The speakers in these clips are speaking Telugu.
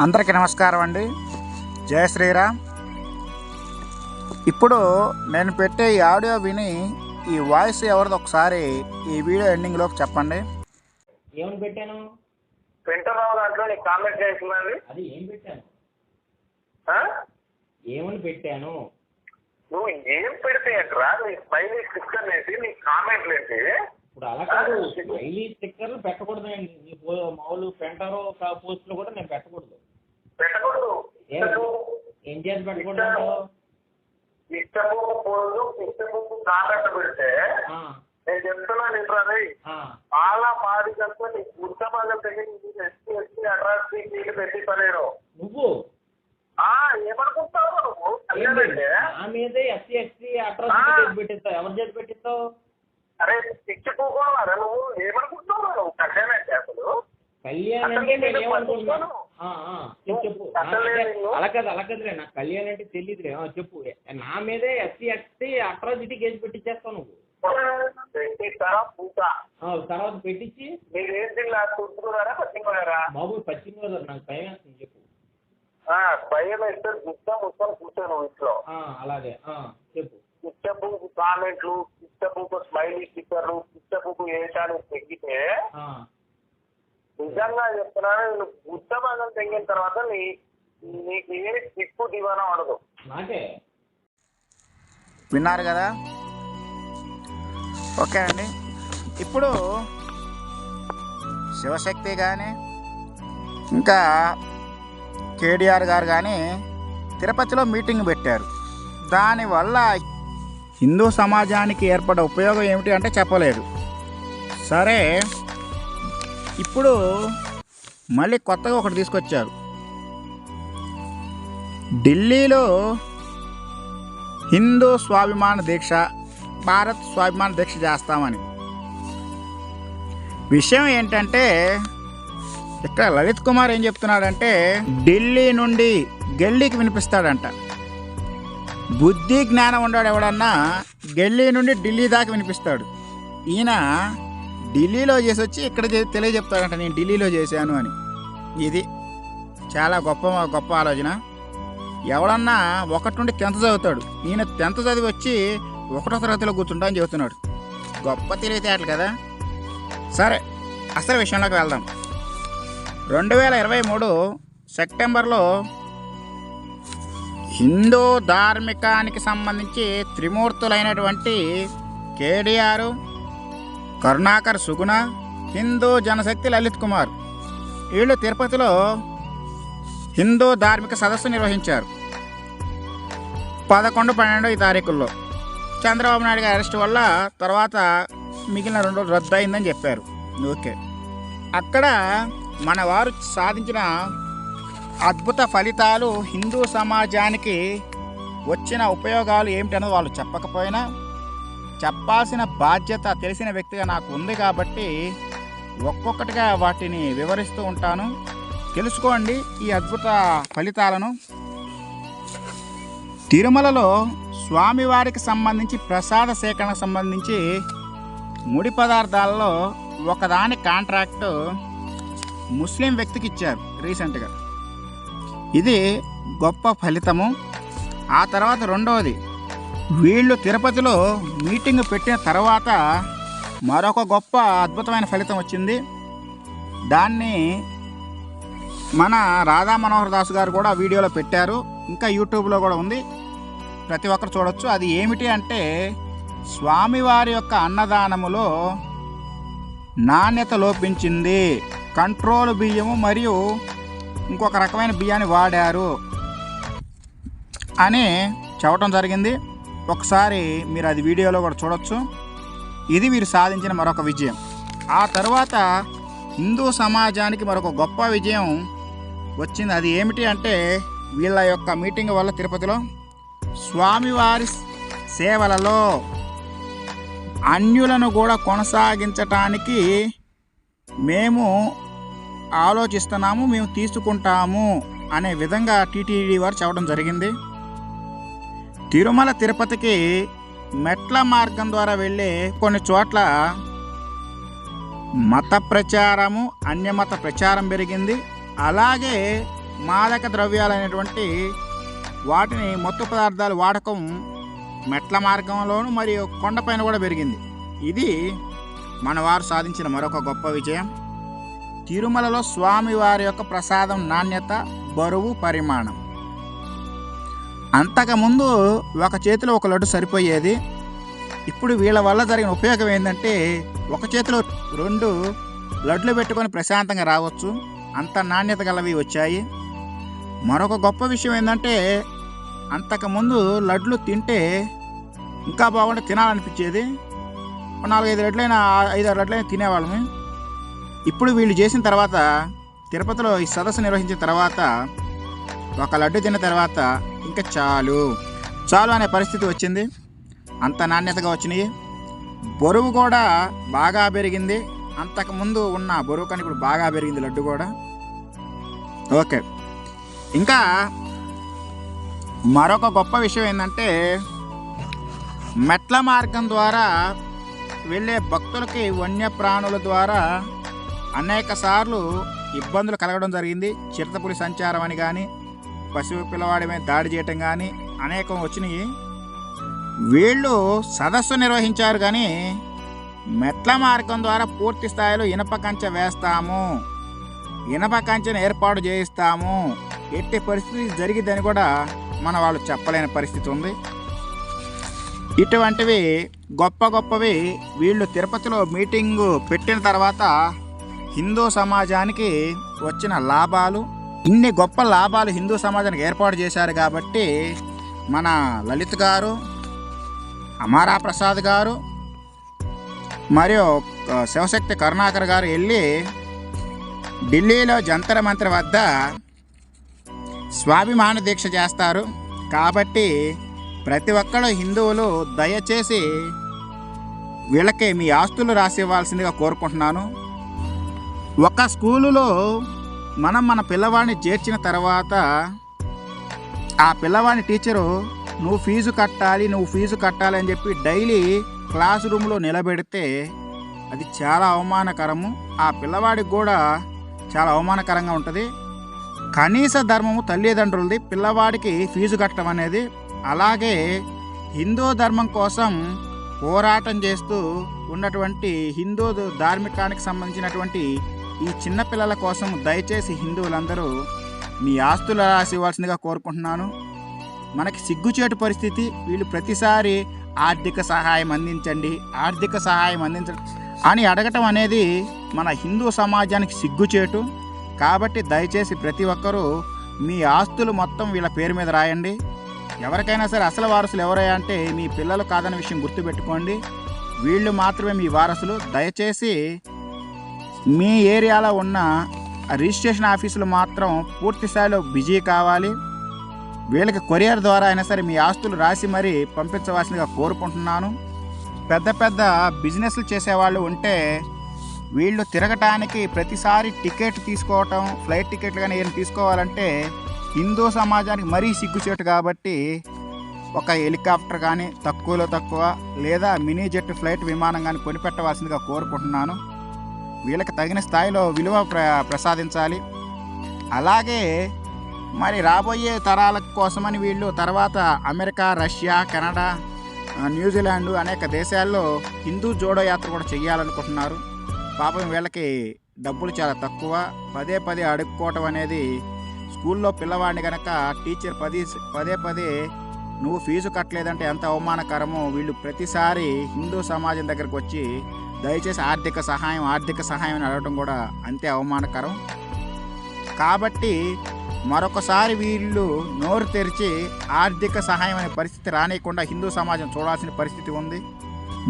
అందరికీ నమస్కారం అండి. జయ శ్రీరామ్. ఇప్పుడు నేను పెట్టే ఈ ఆడియో విని ఈ వాయిస్ ఎవరిది ఒకసారి ఈ వీడియో ఎండింగ్లోకి చెప్పండి. ఏమని పెట్టాను? వింటున్నావు దాంట్లో నీకు కామెంట్ చేసిందండి అది ఏం పెట్టాను? ఆ? ఏమని పెట్టాను? నువ్వు ఏం పెడితే ఏంట్రా నీ స్మైలీ స్టిక్కర్ వేసి నీ కామెంట్లు ఏంటి? ఇప్పుడు అలా కాదు స్మైలీ స్టిక్కర్లు పెట్టకూడదు అండి పో- మామూలు పెంటారో పోస్టులు కూడా నేను పెట్టకూడదు. పెట్టకూడదు. ఏం? చేసి పెట్టకూడదు అంటావు? ఇష్టపు పోదు ఇష్టపు కామెంట్ పెడితే నేను చెప్తున్నాను ఇంట్రా రే? ఆ, చాలా మాదికంతా నీ ఉత్తమాగం దగ్గర ఎస్సీ ఎస్సీ అట్రాసిటీ నీళ్ళు పెట్టి పలేరు నువ్వు? ఆ ఏమనుకుంటావు నువ్వు? మీదే ఎస్సీ ఎస్టీ అట్రాసిటీ పెట్టిస్తావు. ఎవరు చేసి పెట్టిస్తావు? అరే పూకోవాలా నువ్వు? ఏమనుకుంటున్నావు నువ్వు? కళ్యాణ్ అసలు. కళ్యాణ్ అంటే నేను నేను ఏమనుకుంటున్నాను చెప్పు అలా కాదు అలా కాదులే నాకు కళ్యాణ్ అంటే తెలియదులే చెప్పు. నా మీదే ఎస్సీ ఎస్టీ అట్రాసిటీ కేసు పెట్టించేస్తావు నువ్వు. తర్వాత పెట్టించి బాబు పశ్చిమ గోదావరి నాకు భయం వేస్తుంది చెప్పు. ఆ, భయం వేస్తే గుత్తం మొత్తం కూర్చోను ఇంట్లో. ఆ, అలాగే. ఆ, చెప్పు. ఇష్టపు కామెంట్లు ఇష్టపు స్మైలీ స్టిక్కర్లు వేషాలు తెగితే ఆ, నిజంగా చెప్తున్నాను నువ్వు గుత్తమాగం తెగిన తర్వాత నీ నీకు ఏమి తిప్పు దివానం ఉండదు. నాకే? విన్నారు కదా? ఓకే అండి. ఇప్పుడు శివశక్తి కానీ ఇంకా కేడిఆర్ గారు కానీ తిరుపతిలో మీటింగ్ పెట్టారు. దానివల్ల హిందూ సమాజానికి ఏర్పడే ఉపయోగం ఏమిటి అంటే చెప్పలేదు. సరే ఇప్పుడు మళ్ళీ కొత్తగా ఒకటి తీసుకొచ్చారు. ఢిల్లీలో హిందూ స్వాభిమాన దీక్ష భారత్ స్వాభిమాన దీక్ష చేస్తామని. విషయం ఏంటంటే ఇక్కడ లలిత్ కుమార్ ఏం చెప్తున్నాడంటే ఢిల్లీ నుండి గెల్లీకి వినిపిస్తాడంట. బుద్ధి జ్ఞానం ఉన్నాడు ఎవడన్నా గెల్లీ నుండి ఢిల్లీ దాకా వినిపిస్తాడు. ఈయన ఢిల్లీలో చేసి వచ్చి ఇక్కడ తెలియజెప్తాడంట నేను ఢిల్లీలో చేశాను అని. ఇది చాలా గొప్ప గొప్ప ఆలోచన. ఎవడన్నా ఒకటి నుండి టెన్త్ చదువుతాడు. ఈయన టెన్త్ చదివి వచ్చి ఒకటో తరగతిలో కూర్చుంటా అని చెబుతున్నాడు. గొప్ప తెలివితేటలు కదా. సరే అసలు విషయంలోకి వెళ్దాం. రెండు వేల ఇరవై మూడు సెప్టెంబర్లో హిందూ ధార్మికానికి సంబంధించి త్రిమూర్తులైనటువంటి కేడిఆర్ కరుణాకర్ సుగుణ హిందూ జనశక్తి లలిత్ కుమార్. వీళ్ళు తిరుపతిలో హిందూ ధార్మిక సదస్సు నిర్వహించారు. పదకొండు పన్నెండు ఈ తారీఖుల్లో. చంద్రబాబు నాయుడు గారి అరెస్ట్ వల్ల తర్వాత మిగిలిన రెండు రోజులు రద్దు అయిందని చెప్పారు. ఓకే. అక్కడ మన వారు సాధించిన అద్భుత ఫలితాలు హిందూ సమాజానికి వచ్చిన ఉపయోగాలు ఏమిటన్నది వాళ్ళు చెప్పకపోయినా చెప్పాల్సిన బాధ్యత తెలిసిన వ్యక్తిగా నాకు ఉంది కాబట్టి ఒక్కొక్కటిగా వాటిని వివరిస్తూ ఉంటాను. తెలుసుకోండి ఈ అద్భుత ఫలితాలను. తిరుమలలో స్వామివారికి సంబంధించి ప్రసాద సేకరణకు సంబంధించి ముడి పదార్థాలలో ఒకదాని కాంట్రాక్టు ముస్లిం వ్యక్తికి ఇచ్చారు రీసెంట్గా. ఇది గొప్ప ఫలితము. ఆ తర్వాత రెండవది వీళ్ళు తిరుపతిలో మీటింగ్ పెట్టిన తర్వాత మరొక గొప్ప అద్భుతమైన ఫలితం వచ్చింది. దాన్ని మన రాధా మనోహర్ దాస్ గారు కూడా వీడియోలో పెట్టారు. ఇంకా యూట్యూబ్లో కూడా ఉంది. ప్రతి ఒక్కరు చూడొచ్చు. అది ఏమిటి అంటే స్వామివారి యొక్క అన్నదానములో నాణ్యత లోపించింది. కంట్రోల్ బియ్యము మరియు ఇంకొక రకమైన బియ్యాన్ని వాడారు అని చెప్పడం జరిగింది. ఒకసారి మీరు అది వీడియోలో కూడా చూడొచ్చు. ఇది వీరు సాధించిన మరొక విజయం. ఆ తర్వాత హిందూ సమాజానికి మరొక గొప్ప విజయం వచ్చింది. అది ఏమిటి అంటే వీళ్ళ యొక్క మీటింగ్ వల్ల తిరుపతిలో స్వామివారి సేవలలో అన్యులను కూడా కొనసాగించటానికి మేము ఆలోచిస్తున్నాము మేము తీసుకుంటాము అనే విధంగా టీటీడీ వారు చెప్పడం జరిగింది. తిరుమల తిరుపతికి మెట్ల మార్గం ద్వారా వెళ్ళే కొన్ని చోట్ల మత ప్రచారము అన్యమత ప్రచారం పెరిగింది. అలాగే మాదక ద్రవ్యాలైనటువంటి వాటిని మత్తు పదార్థాలు వాడకం మెట్ల మార్గంలోను మరియు కొండపైన కూడా పెరిగింది. ఇది మన వారు సాధించిన మరొక గొప్ప విజయం. తిరుమలలో స్వామివారి యొక్క ప్రసాదం నాణ్యత బరువు పరిమాణం. అంతకుముందు ఒక చేతిలో ఒక లడ్డు సరిపోయేది. ఇప్పుడు వీళ్ళ వల్ల జరిగిన ఉపయోగం ఏంటంటే ఒక చేతిలో రెండు లడ్లు పెట్టుకొని ప్రశాంతంగా రావచ్చు. అంత నాణ్యత గలవి వచ్చాయి. మరొక గొప్ప విషయం ఏంటంటే అంతకుముందు లడ్లు తింటే ఇంకా బాగుంటే తినాలనిపించేది. నాలుగైదు లడ్లైనా ఐదారు లడ్లైనా తినేవాళ్ళము. ఇప్పుడు వీళ్ళు చేసిన తర్వాత తిరుపతిలో ఈ సదస్సు నిర్వహించిన తర్వాత ఒక లడ్డు తిన్న తర్వాత ఇంకా చాలు. చాలు అనే పరిస్థితి వచ్చింది. అంత నాణ్యతగా వచ్చినాయి. బరువు కూడా బాగా పెరిగింది. అంతకుముందు ఉన్న బరువు కానీ ఇప్పుడు బాగా పెరిగింది లడ్డు కూడా. ఓకే. ఇంకా మరొక గొప్ప విషయం ఏంటంటే మెట్ల మార్గం ద్వారా వెళ్ళే భక్తులకి వన్యప్రాణుల ద్వారా అనేక సార్లు ఇబ్బందులు కలగడం జరిగింది. చిరుతపులి సంచారం అని కానీ పశువు పిల్లవాడి మీద దాడి చేయటం కానీ అనేకం వచ్చినాయి. వీళ్ళు సదస్సు నిర్వహించారు కానీ మెట్ల మార్గం ద్వారా పూర్తి స్థాయిలో ఇనప కంచె వేస్తాము. ఇనప కంచెను ఏర్పాటు చేయిస్తాము. ఎట్టి పరిస్థితి జరిగిద్దని కూడా మన వాళ్ళు చెప్పలేని పరిస్థితి ఉంది. ఇటువంటివి గొప్ప గొప్పవి వీళ్ళు తిరుపతిలో మీటింగు పెట్టిన తర్వాత హిందూ సమాజానికి వచ్చిన లాభాలు ఇన్ని గొప్ప లాభాలు హిందూ సమాజానికి ఏర్పాటు చేశారు కాబట్టి మన లలిత్ గారు అమారా ప్రసాద్ గారు మరియు శివశక్తి కరుణాకర్ గారు వెళ్ళి ఢిల్లీలో జంతర మంత్ర వద్ద స్వాభిమాన దీక్ష చేస్తారు. కాబట్టి ప్రతి ఒక్కరు హిందువులు దయచేసి వీళ్ళకి మీ ఆస్తులు రాసి ఇవ్వాల్సిందిగా కోరుకుంటున్నాను. ఒక స్కూలులో మనం మన పిల్లవాడిని చేర్చిన తర్వాత ఆ పిల్లవాడిని టీచరు నువ్వు ఫీజు కట్టాలి నువ్వు ఫీజు కట్టాలి అని చెప్పి డైలీ క్లాస్ రూమ్లో నిలబెడితే అది చాలా అవమానకరము. ఆ పిల్లవాడికి కూడా చాలా అవమానకరంగా ఉంటుంది. కనీస ధర్మము తల్లిదండ్రులది పిల్లవాడికి ఫీజు కట్టడం అనేది. అలాగే హిందూ ధర్మం కోసం పోరాటం చేస్తూ ఉన్నటువంటి హిందూ ధార్మికానికి సంబంధించినటువంటి ఈ చిన్నపిల్లల కోసం దయచేసి హిందువులందరూ మీ ఆస్తులు రాసివ్వాల్సిందిగా కోరుకుంటున్నాను. మనకి సిగ్గుచేటు పరిస్థితి వీళ్ళు ప్రతిసారి ఆర్థిక సహాయం అందించండి ఆర్థిక సహాయం అందించండి అని అడగటం అనేది మన హిందూ సమాజానికి సిగ్గుచేటు. కాబట్టి దయచేసి ప్రతి ఒక్కరూ మీ ఆస్తులు మొత్తం వీళ్ళ పేరు మీద రాయండి. ఎవరికైనా సరే అసలు వారసులు ఎవరయ్యా అంటే మీ పిల్లలు కాదన్న విషయం గుర్తుపెట్టుకోండి. వీళ్ళు మాత్రమే మీ వారసులు. దయచేసి మీ ఏరియాలో ఉన్న రిజిస్ట్రేషన్ ఆఫీసులు మాత్రం పూర్తి స్థాయిలో బిజీ కావాలి. వీళ్ళకి కొరియర్ ద్వారా అయినా సరే మీ ఆస్తులు రాసి మరీ పంపించవలసిందిగా కోరుకుంటున్నాను. పెద్ద పెద్ద బిజినెస్లు చేసేవాళ్ళు ఉంటే వీళ్ళు తిరగటానికి ప్రతిసారి టికెట్ తీసుకోవటం ఫ్లైట్ టికెట్లు కానీ ఏం తీసుకోవాలంటే హిందూ సమాజానికి మరీ సిగ్గుచేటు కాబట్టి ఒక హెలికాప్టర్ కానీ తక్కువలో తక్కువ లేదా మినీ జెట్ ఫ్లైట్ విమానం కానీ కొనిపెట్టవలసిందిగా కోరుకుంటున్నాను. వీళ్ళకి తగిన స్థాయిలో విలువ ప్ర ప్రసాదించాలి. అలాగే మరి రాబోయే తరాల కోసమని వీళ్ళు తర్వాత అమెరికా రష్యా కెనడా న్యూజిలాండ్ అనేక దేశాల్లో హిందూ జోడో యాత్ర కూడా చేయాలనుకుంటున్నారు పాపం వీళ్ళకి డబ్బులు చాలా తక్కువ. పదే పదే అడుక్కోవటం అనేది స్కూల్లో పిల్లవాడిని కనుక టీచర్ పది పదే పదే నువ్వు ఫీజు కట్టలేదంటే ఎంత అవమానకరమో వీళ్ళు ప్రతిసారి హిందూ సమాజం దగ్గరకు వచ్చి దయచేసి ఆర్థిక సహాయం ఆర్థిక సహాయం అని అడగడం కూడా అంతే అవమానకరం. కాబట్టి మరొకసారి వీళ్ళు నోరు తెరిచి ఆర్థిక సహాయం అనే పరిస్థితి రానియకుండా హిందూ సమాజం చూడాల్సిన పరిస్థితి ఉంది.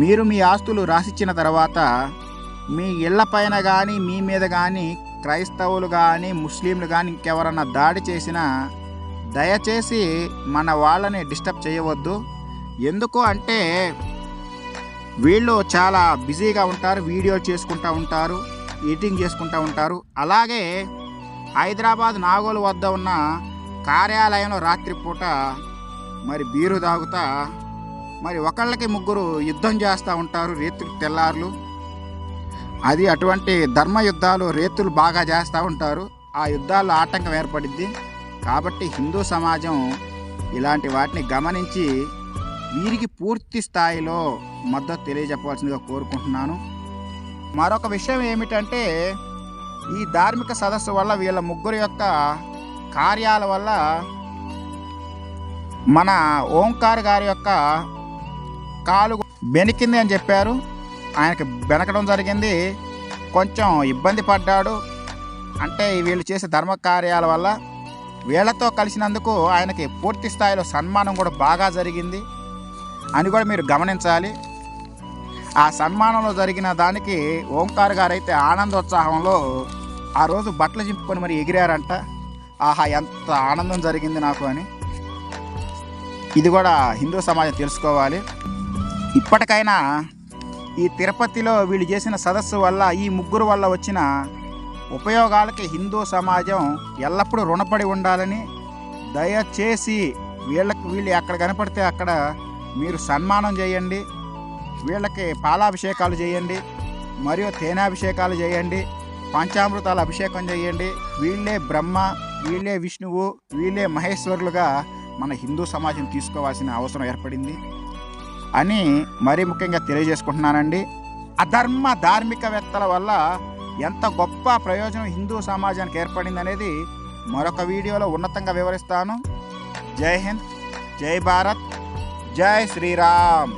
మీరు మీ ఆస్తులు రాసిచ్చిన తర్వాత మీ ఇళ్ళపైన కానీ మీ మీద కానీ క్రైస్తవులు కానీ ముస్లింలు కానీ ఇంకెవరన్నా దాడి చేసినా దయచేసి మన వాళ్ళని డిస్టర్బ్ చేయవద్దు. ఎందుకు అంటే వీళ్ళు చాలా బిజీగా ఉంటారు వీడియో చేసుకుంటూ ఉంటారు ఎడిటింగ్ చేసుకుంటూ ఉంటారు. అలాగే హైదరాబాద్ నాగోలు వద్ద ఉన్న కార్యాలయంలో రాత్రిపూట మరి బీరు తాగుతా మరి ఒకళ్ళకి ముగ్గురు యుద్ధం చేస్తూ ఉంటారు రేతులు తెల్లార్లు. అది అటువంటి ధర్మ యుద్ధాలు రేతులు బాగా చేస్తూ ఉంటారు. ఆ యుద్ధాల్లో ఆటంకం ఏర్పడిద్ది. కాబట్టి హిందూ సమాజం ఇలాంటి వాటిని గమనించి వీరికి పూర్తి స్థాయిలో మద్దతు తెలియజెప్పవలసిందిగా కోరుకుంటున్నాను. మరొక విషయం ఏమిటంటే ఈ ధార్మిక సదస్సు వల్ల వీళ్ళ ముగ్గురు యొక్క కార్యాల వల్ల మన ఓంకార్ గారి యొక్క కాలు బెనికింది అని చెప్పారు. ఆయనకి బెనకడం జరిగింది. కొంచెం ఇబ్బంది పడ్డాడు. అంటే వీళ్ళు చేసే ధర్మ కార్యాల వల్ల వీళ్ళతో కలిసినందుకు ఆయనకి పూర్తి స్థాయిలో సన్మానం కూడా బాగా జరిగింది. అని కూడా మీరు గమనించాలి. ఆ సన్మానంలో జరిగిన దానికి ఓంకార్ గారు అయితే ఆనందోత్సాహంలో ఆ రోజు బట్టలు చింపుకొని మరి ఎగిరారంట. ఆహా ఎంత ఆనందం జరిగింది నాకు అని. ఇది కూడా హిందూ సమాజం తెలుసుకోవాలి. ఇప్పటికైనా ఈ తిరుపతిలో వీళ్ళు చేసిన సదస్సు వల్ల ఈ ముగ్గురు వల్ల వచ్చిన ఉపయోగాలకి హిందూ సమాజం ఎల్లప్పుడూ రుణపడి ఉండాలని దయచేసి వీళ్ళకి వీళ్ళు ఎక్కడ కనపడితే అక్కడ మీరు సన్మానం చేయండి. వీళ్ళకి పాలాభిషేకాలు చేయండి. మరియు తేనాభిషేకాలు చేయండి. పంచామృతాల అభిషేకం చేయండి. వీళ్ళే బ్రహ్మ వీళ్ళే విష్ణువు వీళ్ళే మహేశ్వరులుగా మన హిందూ సమాజం తీసుకోవాల్సిన అవసరం ఏర్పడింది అని మరీ ముఖ్యంగా తెలియజేసుకుంటున్నానండి. అధర్మ ధార్మికవేత్తల వల్ల ఎంత గొప్ప ప్రయోజనం హిందూ సమాజానికి ఏర్పడింది అనేది మరొక వీడియోలో ఉన్నతంగా వివరిస్తాను. జై హింద్ జై భారత్. జై శ్రీరామ్